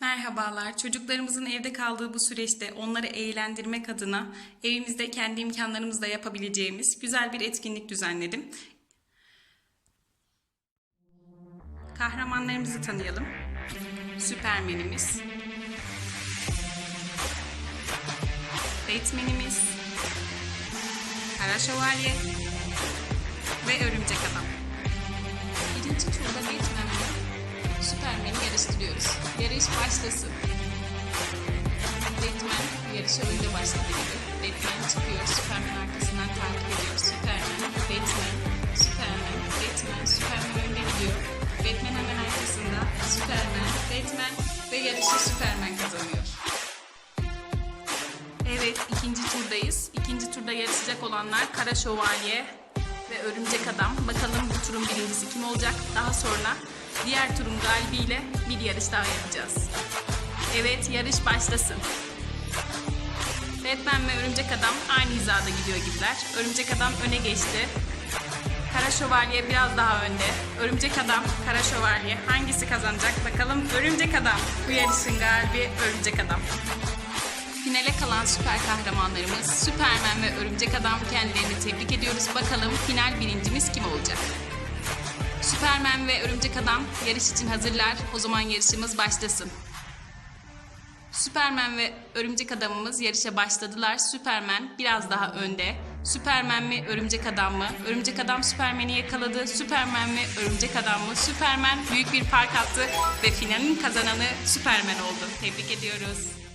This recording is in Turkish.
Merhabalar. Çocuklarımızın evde kaldığı bu süreçte onları eğlendirmek adına evimizde kendi imkanlarımızla yapabileceğimiz güzel bir etkinlik düzenledim. Kahramanlarımızı tanıyalım. Süpermenimiz, Batman'imiz, Kara Şövalye ve Örümcek Adam. Birinci turda Batman'le Süpermen'i yarıştırıyoruz. Yarış başlasın. Batman yarışa önde başladı gibi. Batman çıkıyor, Süpermen arkasından takip ediyor. Süperman, Batman, Süperman, Batman, Süperman önde gidiyor. Batman hemen arkasında. Süperman, Batman ve yarışı Süperman kazanıyor. Evet, ikinci turdayız. İkinci turda yarışacak olanlar Kara Şövalye ve Örümcek Adam. Bakalım bu turun birincisi kim olacak? Daha sonra diğer turun galibiyle bir yarış daha yapacağız. Evet, yarış başlasın. Batman ve Örümcek Adam aynı hizada gidiyor gibiler. Örümcek Adam öne geçti. Kara Şövalye biraz daha önde. Örümcek Adam, Kara Şövalye hangisi kazanacak bakalım. Örümcek Adam. Bu yarışın galibi Örümcek Adam. Finale kalan süper kahramanlarımız Süpermen ve Örümcek Adam kendilerini tebrik ediyoruz. Bakalım final birincimiz kim olacak? Süpermen ve Örümcek Adam yarış için hazırlar. O zaman yarışımız başlasın. Süpermen ve Örümcek Adamımız yarışa başladılar. Süpermen biraz daha önde. Süpermen mi Örümcek Adam mı? Örümcek Adam Süpermen'i yakaladı. Süpermen mi Örümcek Adam mı? Süpermen büyük bir fark attı ve finalin kazananı Süpermen oldu. Tebrik ediyoruz.